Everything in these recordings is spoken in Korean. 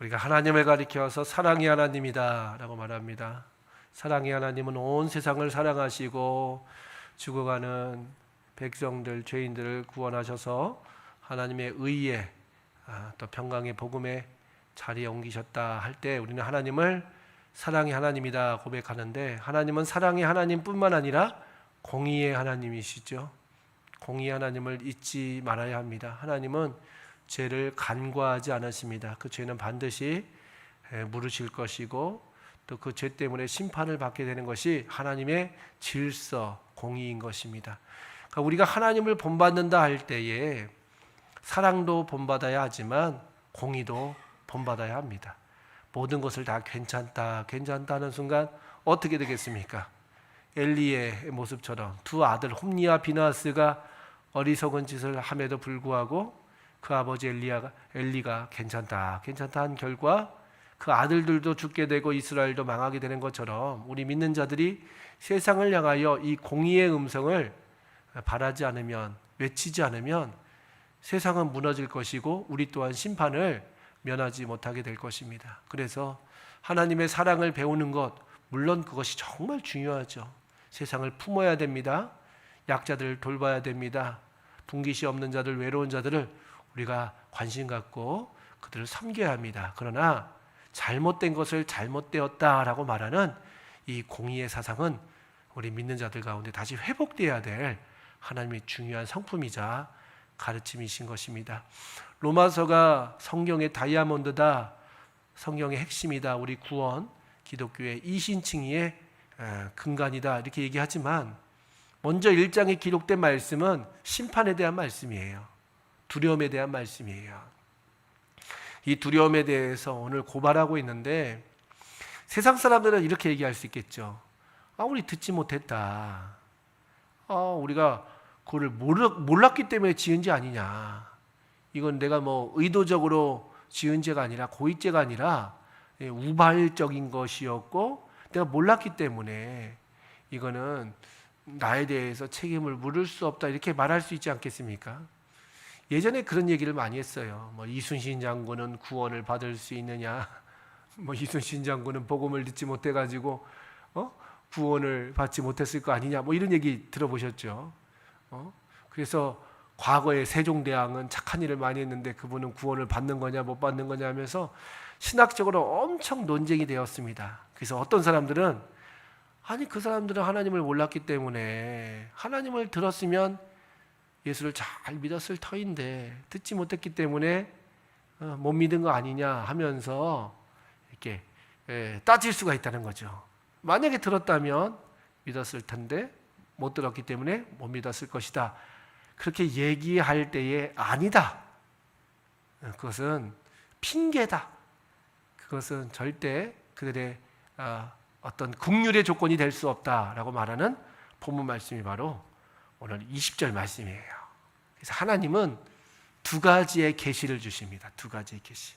우리가 하나님을 가리켜서 사랑의 하나님이다라고 말합니다. 사랑의 하나님은 온 세상을 사랑하시고 죽어가는 백성들 죄인들을 구원하셔서 하나님의 의에 아, 또 평강의 복음의 자리에 옮기셨다 할 때 우리는 하나님을 사랑의 하나님이다 고백하는데 하나님은 사랑의 하나님뿐만 아니라 공의의 하나님이시죠. 공의의 하나님을 잊지 말아야 합니다. 하나님은 죄를 간과하지 않으십니다. 그 죄는 반드시 에, 물으실 것이고 또 그 죄 때문에 심판을 받게 되는 것이 하나님의 질서, 공의인 것입니다. 그러니까 우리가 하나님을 본받는다 할 때에 사랑도 본받아야 하지만 공의도 본받아야 합니다. 모든 것을 다 괜찮다, 괜찮다는 순간 어떻게 되겠습니까? 엘리의 모습처럼 두 아들 홈리와 비나스가 어리석은 짓을 함에도 불구하고 그 아버지 엘리야가 엘리가 괜찮다, 괜찮다 한 결과 그 아들들도 죽게 되고 이스라엘도 망하게 되는 것처럼 우리 믿는 자들이 세상을 향하여 이 공의의 음성을 바라지 않으면 외치지 않으면 세상은 무너질 것이고 우리 또한 심판을 면하지 못하게 될 것입니다. 그래서 하나님의 사랑을 배우는 것 물론 그것이 정말 중요하죠. 세상을 품어야 됩니다. 약자들을 돌봐야 됩니다. 분깃이 없는 자들, 외로운 자들을 우리가 관심 갖고 그들을 섬겨야 합니다. 그러나 잘못된 것을 잘못되었다라고 말하는 이 공의의 사상은 우리 믿는 자들 가운데 다시 회복돼야 될 하나님의 중요한 성품이자 가르침이신 것입니다. 로마서가 성경의 다이아몬드다, 성경의 핵심이다, 우리 구원, 기독교의 이신칭의의 에, 근간이다 이렇게 얘기하지만 먼저 1장에 기록된 말씀은 심판에 대한 말씀이에요. 두려움에 대한 말씀이에요. 이 두려움에 대해서 오늘 고발하고 있는데 세상 사람들은 이렇게 얘기할 수 있겠죠. 아, 우리 듣지 못했다. 아, 우리가 그거를 몰랐기 때문에 지은 죄 아니냐. 이건 내가 뭐 의도적으로 지은 죄가 아니라 고의죄가 아니라 예, 우발적인 것이었고 내가 몰랐기 때문에 이거는 나에 대해서 책임을 물을 수 없다 이렇게 말할 수 있지 않겠습니까? 예전에 그런 얘기를 많이 했어요. 뭐 이순신 장군은 구원을 받을 수 있느냐? 뭐 이순신 장군은 복음을 듣지 못해 가지고 어? 구원을 받지 못했을 거 아니냐? 뭐 이런 얘기 들어보셨죠? 어? 그래서 과거에 세종대왕은 착한 일을 많이 했는데 그분은 구원을 받는 거냐 못 받는 거냐 하면서 신학적으로 엄청 논쟁이 되었습니다. 그래서 어떤 사람들은 아니 그 사람들은 하나님을 몰랐기 때문에 하나님을 들었으면 예수를 잘 믿었을 터인데 듣지 못했기 때문에 어, 못 믿은 거 아니냐 하면서 이렇게 예, 따질 수가 있다는 거죠. 만약에 들었다면 믿었을 텐데 못 들었기 때문에 못 믿었을 것이다. 그렇게 얘기할 때에 아니다. 어, 그것은 핑계다. 그것은 절대 그들의 어, 어떤 국률의 조건이 될 수 없다라고 말하는 본문 말씀이 바로 오늘 20절 말씀이에요. 그래서 하나님은 두 가지의 계시를 주십니다. 두 가지의 계시.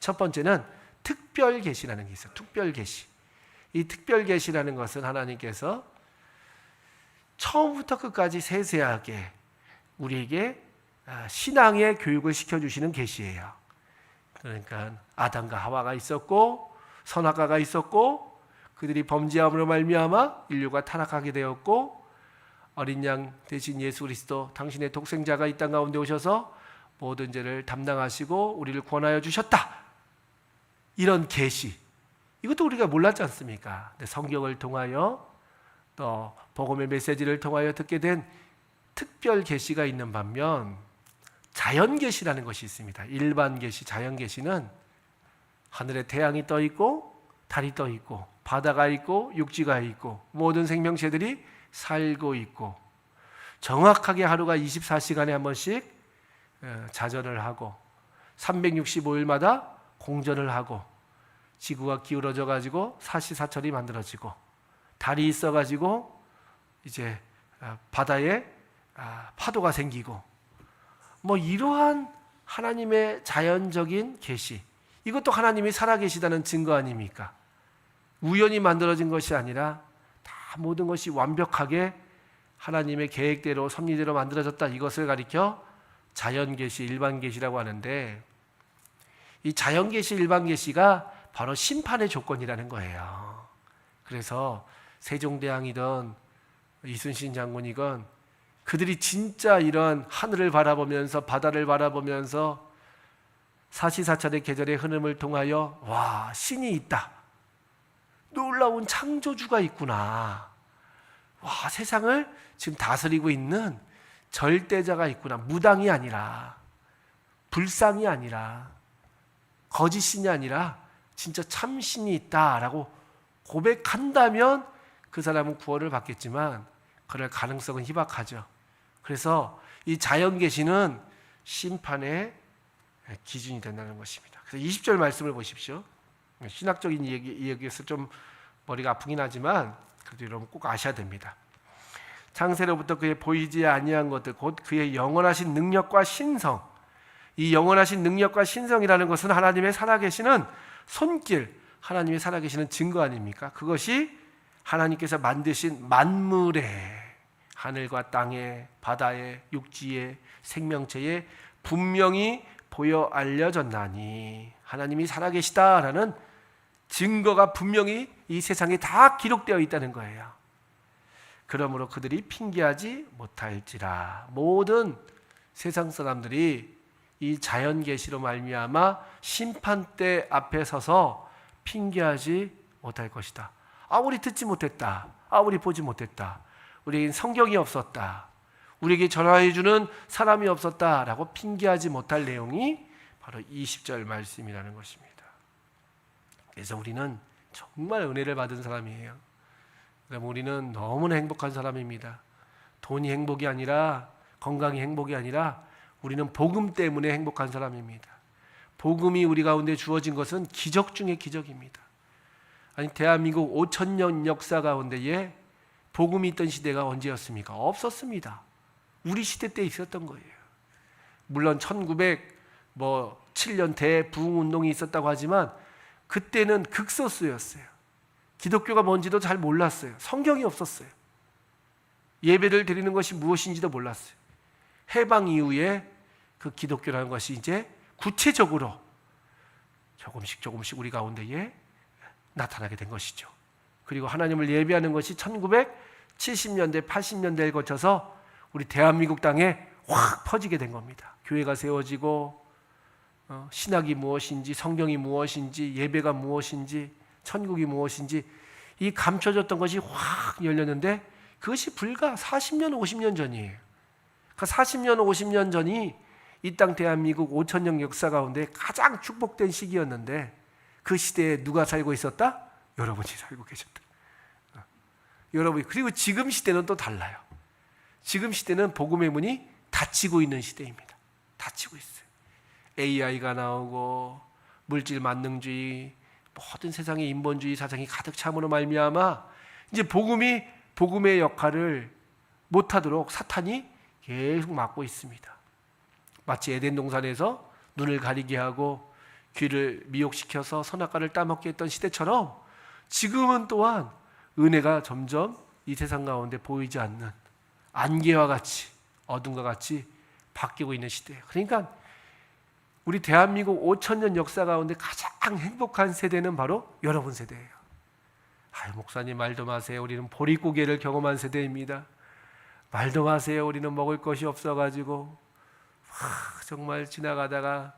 첫 번째는 특별 계시라는 게 있어요. 특별 계시. 이 특별 계시라는 것은 하나님께서 처음부터 끝까지 세세하게 우리에게 아, 신앙의 교육을 시켜 주시는 계시예요. 그러니까 아담과 하와가 있었고 선악과가 있었고 그들이 범죄함으로 말미암아 인류가 타락하게 되었고 어린 양 대신 예수 그리스도 당신의 독생자가 이 땅 가운데 오셔서 모든 죄를 담당하시고 우리를 구원하여 주셨다. 이런 계시. 이것도 우리가 몰랐지 않습니까? 근데 성경을 통하여 또 복음의 메시지를 통하여 듣게 된 특별 계시가 있는 반면 자연 계시라는 것이 있습니다. 일반 계시, 자연 계시는 하늘에 태양이 떠 있고 달이 떠 있고 바다가 있고 육지가 있고 모든 생명체들이 살고 있고 정확하게 하루가 24시간에 한 번씩 어, 자전을 하고 365일마다 공전을 하고 지구가 기울어져 가지고 사시사철이 만들어지고 달이 있어 가지고 이제 어, 바다에 아, 파도가 생기고 뭐 이러한 하나님의 자연적인 계시 이것도 하나님이 살아계시다는 증거 아닙니까? 우연히 만들어진 것이 아니라 다 모든 것이 완벽하게 하나님의 계획대로 섭리대로 만들어졌다 이것을 가리켜 자연 계시, 일반 계시라고 하는데 이 자연 계시 일반 계시가 바로 심판의 조건이라는 거예요. 그래서 세종대왕이든 이순신 장군이건 그들이 진짜 이런 하늘을 바라보면서 바다를 바라보면서 사시사철의 계절의 흐름을 통하여 와 신이 있다. 놀라운 창조주가 있구나. 와 세상을 지금 다스리고 있는 절대자가 있구나. 무당이 아니라 불상이 아니라 거짓신이 아니라 진짜 참신이 있다라고 고백한다면 그 사람은 구원을 받겠지만 그럴 가능성은 희박하죠. 그래서 이 자연 계시는 심판의 기준이 된다는 것입니다. 그래서 20절 말씀을 보십시오. 신학적인 이야기, 이야기에서 좀 머리가 아프긴 하지만 그래도 여러분 꼭 아셔야 됩니다. 창세로부터 그의 보이지 아니한 것들 곧 그의 영원하신 능력과 신성 이 영원하신 능력과 신성이라는 것은 하나님의 살아계시는 손길 하나님의 살아계시는 증거 아닙니까? 그것이 하나님께서 만드신 만물에 하늘과 땅에 바다에 육지에 생명체에 분명히 보여 알려졌나니 하나님이 살아계시다라는 증거가 분명히 이 세상에 다 기록되어 있다는 거예요. 그러므로 그들이 핑계하지 못할지라 모든 세상 사람들이 이 자연 계시로 말미암아 심판대 앞에 서서 핑계하지 못할 것이다. 아 우리 듣지 못했다. 아 우리 보지 못했다. 우리에겐 성경이 없었다. 우리에게 전화해 주는 사람이 없었다라고 핑계하지 못할 내용이 바로 20절 말씀이라는 것입니다. 그래서 우리는 정말 은혜를 받은 사람이에요. 그럼 우리는 너무나 행복한 사람입니다. 돈이 행복이 아니라 건강이 행복이 아니라 우리는 복음 때문에 행복한 사람입니다. 복음이 우리 가운데 주어진 것은 기적 중의 기적입니다. 아니 대한민국 5천 년 역사 가운데에 복음이 있던 시대가 언제였습니까? 없었습니다. 우리 시대 때 있었던 거예요. 물론 1900 뭐 7년 대부흥 운동이 있었다고 하지만 그때는 극소수였어요. 기독교가 뭔지도 잘 몰랐어요. 성경이 없었어요. 예배를 드리는 것이 무엇인지도 몰랐어요. 해방 이후에 그 기독교라는 것이 이제 구체적으로 조금씩 조금씩 우리 가운데에 나타나게 된 것이죠. 그리고 하나님을 예배하는 것이 1970년대, 80년대를 거쳐서 우리 대한민국 땅에 확 퍼지게 된 겁니다. 교회가 세워지고 어, 신학이 무엇인지, 성경이 무엇인지, 예배가 무엇인지, 천국이 무엇인지 이 감춰졌던 것이 확 열렸는데 그것이 불과 40년, 50년 전이에요. 그 40년, 50년 전이 이 땅 대한민국 5천 년 역사 가운데 가장 축복된 시기였는데 그 시대에 누가 살고 있었다? 여러분이 살고 계셨다. 어. 여러분 그리고 지금 시대는 또 달라요. 지금 시대는 복음의 문이 닫히고 있는 시대입니다. 닫히고 있어요. AI가 나오고 물질 만능주의 모든 세상의 인본주의 사상이 가득 참으로 말미암아 이제 복음이 복음의 역할을 못하도록 사탄이 계속 막고 있습니다. 마치 에덴 동산에서 눈을 가리게 하고 귀를 미혹시켜서 선악과를 따먹게 했던 시대처럼 지금은 또한 은혜가 점점 이 세상 가운데 보이지 않는 안개와 같이 어둠과 같이 바뀌고 있는 시대예요. 그러니까 우리 대한민국 5천 년 역사 가운데 가장 행복한 세대는 바로 여러분 세대예요. 아, 목사님 말도 마세요. 우리는 보릿고개를 경험한 세대입니다. 말도 마세요. 우리는 먹을 것이 없어가지고 아, 정말 지나가다가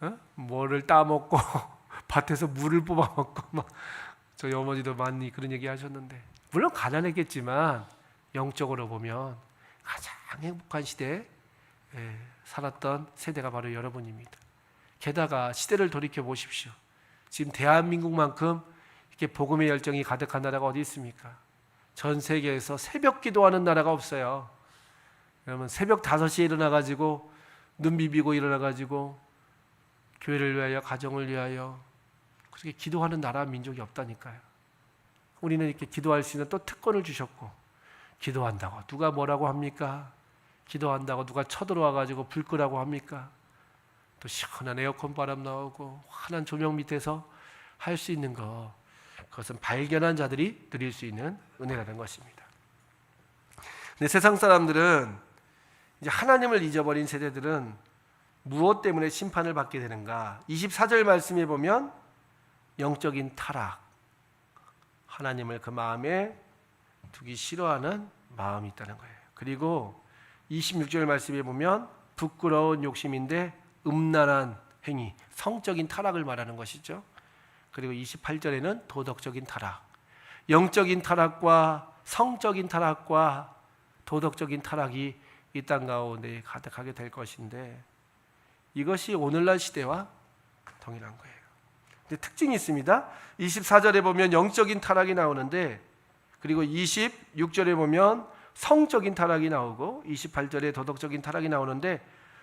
어? 뭐를 따먹고 밭에서 물을 뽑아먹고 막 저희 어머니도 많이 그런 얘기 하셨는데 물론 가난했겠지만 영적으로 보면 가장 행복한 시대에 예, 살았던 세대가 바로 여러분입니다. 게다가 시대를 돌이켜 보십시오. 지금 대한민국만큼 이렇게 복음의 열정이 가득한 나라가 어디 있습니까? 전 세계에서 새벽 기도하는 나라가 없어요. 여러분 새벽 5시에 일어나 가지고 눈 비비고 일어나 가지고 교회를 위하여 가정을 위하여 그렇게 기도하는 나라 민족이 없다니까요. 우리는 이렇게 기도할 수 있는 또 특권을 주셨고 기도한다고 누가 뭐라고 합니까? 기도한다고 누가 쳐들어와 가지고 불 끄라고 합니까? 또 시원한 에어컨 바람 나오고 환한 조명 밑에서 할 수 있는 것 그것은 발견한 자들이 누릴 수 있는 은혜라는 것입니다. 근데 세상 사람들은 이제 하나님을 잊어버린 세대들은 무엇 때문에 심판을 받게 되는가? 24절 말씀에 보면 영적인 타락. 하나님을 그 마음에 두기 싫어하는 마음이 있다는 거예요. 그리고 26절 말씀에 보면 부끄러운 욕심인데 음란한 행위, 성적인 타락을 말하는 것이죠. 그리고 28절에는 도덕적인 타락. 영적인 타락과 성적인 타락과 도덕적인 타락이 이 땅 가운데 가득하게 될 것인데 이것이 오늘날 시대와 동일한 거예요. 근데 특징이 있습니다. 24절에 보면 영적인 타락이 나오는데 그리고 26절에 보면 성적인 타락이 나오고 28절에 도덕적인 타락이 나오는데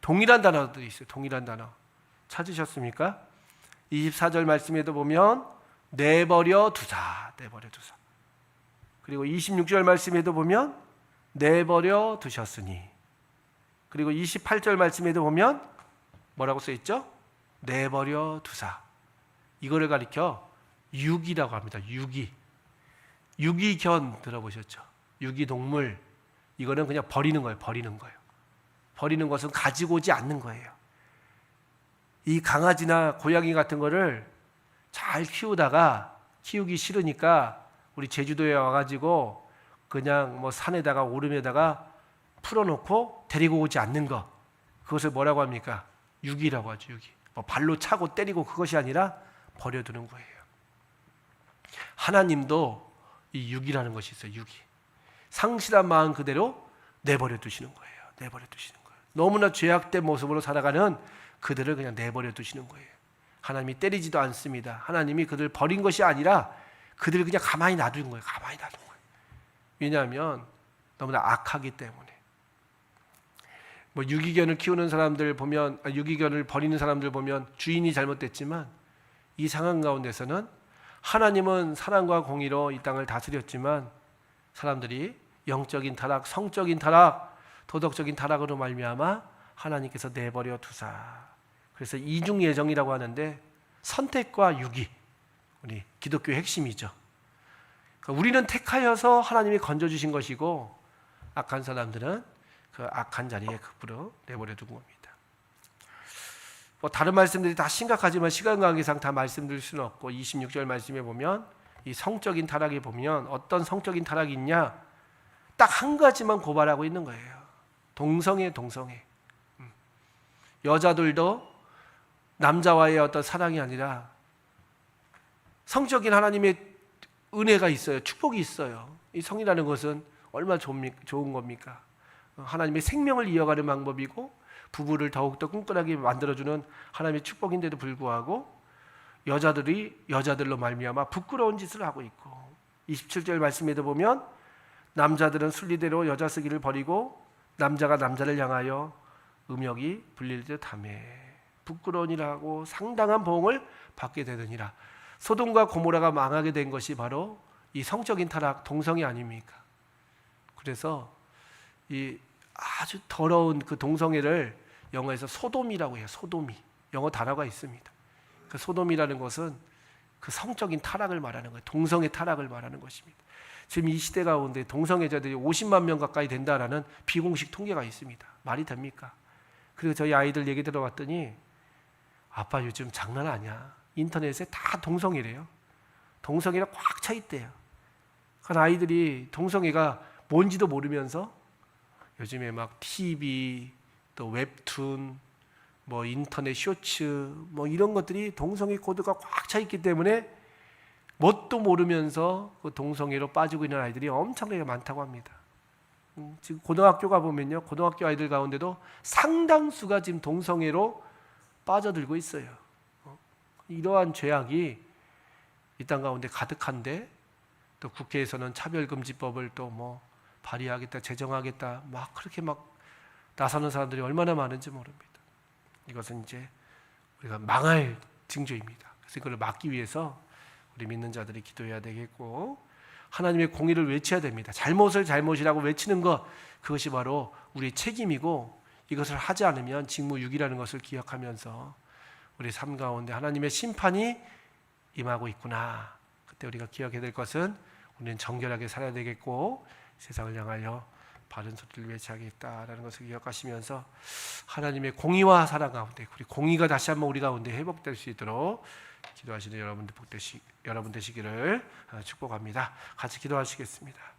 동일한 단어들이 있어요. 동일한 단어. 찾으셨습니까? 24절 말씀에도 보면 내버려 두자. 내버려 두자. 그리고 26절 말씀에도 보면 내버려 두셨으니. 그리고 28절 말씀에도 보면 뭐라고 써 있죠? 내버려 두사. 이거를 가리켜 유기라고 합니다. 유기. 유기견 들어보셨죠? 유기동물. 이거는 그냥 버리는 거예요. 버리는 거예요. 버리는 것은 가지고 오지 않는 거예요. 이 강아지나 고양이 같은 거를 잘 키우다가 키우기 싫으니까 우리 제주도에 와가지고 그냥 뭐 산에다가 오름에다가 풀어놓고 데리고 오지 않는 것. 그것을 뭐라고 합니까? 유기라고 하죠. 유기. 뭐 발로 차고 때리고 그것이 아니라 버려두는 거예요. 하나님도 이 유기라는 것이 있어요. 유기. 상실한 마음 그대로 내버려 두시는 거예요. 내버려 두시는. 너무나 죄악된 모습으로 살아가는 그들을 그냥 내버려 두시는 거예요. 하나님이 때리지도 않습니다. 하나님이 그들 버린 것이 아니라 그들을 그냥 가만히 놔둔 거예요. 가만히 놔둔 거예요. 왜냐하면 너무나 악하기 때문에. 뭐 유기견을 키우는 사람들 보면 아, 유기견을 버리는 사람들 보면 주인이 잘못됐지만 이 상황 가운데서는 하나님은 사랑과 공의로 이 땅을 다스렸지만 사람들이 영적인 타락, 성적인 타락, 도덕적인 타락으로 말미암아 하나님께서 내버려 두사. 그래서 이중 예정이라고 하는데 선택과 유기 우리 기독교 의 핵심이죠. 그러니까 우리는 택하여서 하나님이 건져 주신 것이고 악한 사람들은 그 악한 자리에 급으로 내버려 둔 겁니다. 뭐 다른 말씀들이 다 심각하지만 시간 관계상 다 말씀드릴 수는 없고 26절 말씀에 보면 이 성적인 타락에 보면 어떤 성적인 타락이 있냐 딱 한 가지만 고발하고 있는 거예요. 동성애, 동성애. 음. 여자들도 남자와의 어떤 사랑이 아니라 성적인 하나님의 은혜가 있어요. 축복이 있어요. 이 성이라는 것은 얼마나 좋은 겁니까? 하나님의 생명을 이어가는 방법이고 부부를 더욱더 끈끈하게 만들어주는 하나님의 축복인데도 불구하고 여자들이 여자들로 말미암아 부끄러운 짓을 하고 있고 27절 말씀에도 보면 남자들은 순리대로 여자 쓰기를 버리고 남자가 남자를 향하여 음욕이 불릴 듯하매 부끄러운 일하고 상당한 보응을 받게 되느니라 소돔과 고모라가 망하게 된 것이 바로 이 성적인 타락 동성이 아닙니까? 그래서 이 아주 더러운 그 동성애를 영어에서 소돔이라고 해요. 소돔이 영어 단어가 있습니다. 그 소돔이라는 것은 그 성적인 타락을 말하는 거예요. 동성애 타락을 말하는 것입니다. 지금 이 시대 가운데 동성애자들이 50만 명 가까이 된다라는 비공식 통계가 있습니다. 말이 됩니까? 그리고 저희 아이들 얘기 들어봤더니 아빠 요즘 장난 아니야. 인터넷에 다 동성애래요. 동성애가 꽉차 있대요. 그 아이들이 동성애가 뭔지도 모르면서 요즘에 막 TV 또 웹툰 뭐 인터넷 쇼츠 뭐 이런 것들이 동성애 코드가 꽉 차 있기 때문에 뭣도 모르면서 그 동성애로 빠지고 있는 아이들이 엄청나게 많다고 합니다. 음, 지금 고등학교 가 보면요, 고등학교 아이들 가운데도 상당수가 지금 동성애로 빠져들고 있어요. 어? 이러한 죄악이 이 땅 가운데 가득한데 또 국회에서는 차별금지법을 또 뭐 발의하겠다, 제정하겠다, 막 그렇게 막 나서는 사람들이 얼마나 많은지 모릅니다. 이것은 이제 우리가 망할 징조입니다. 그래서 이걸 막기 위해서 우리 믿는 자들이 기도해야 되겠고 하나님의 공의를 외쳐야 됩니다. 잘못을 잘못이라고 외치는 것 그것이 바로 우리의 책임이고 이것을 하지 않으면 직무유기라는 것을 기억하면서 우리 삶 가운데 하나님의 심판이 임하고 있구나. 그때 우리가 기억해야 될 것은 우리는 정결하게 살아야 되겠고 세상을 향하여 바른 소리를 외치하겠다라는 것을 기억하시면서 하나님의 공의와 사랑 가운데 우리 공의가 다시 한번 우리 가운데 회복될 수 있도록 기도하시는 여러분들 복되시 여러분 되시기를 어, 축복합니다. 같이 기도하시겠습니다.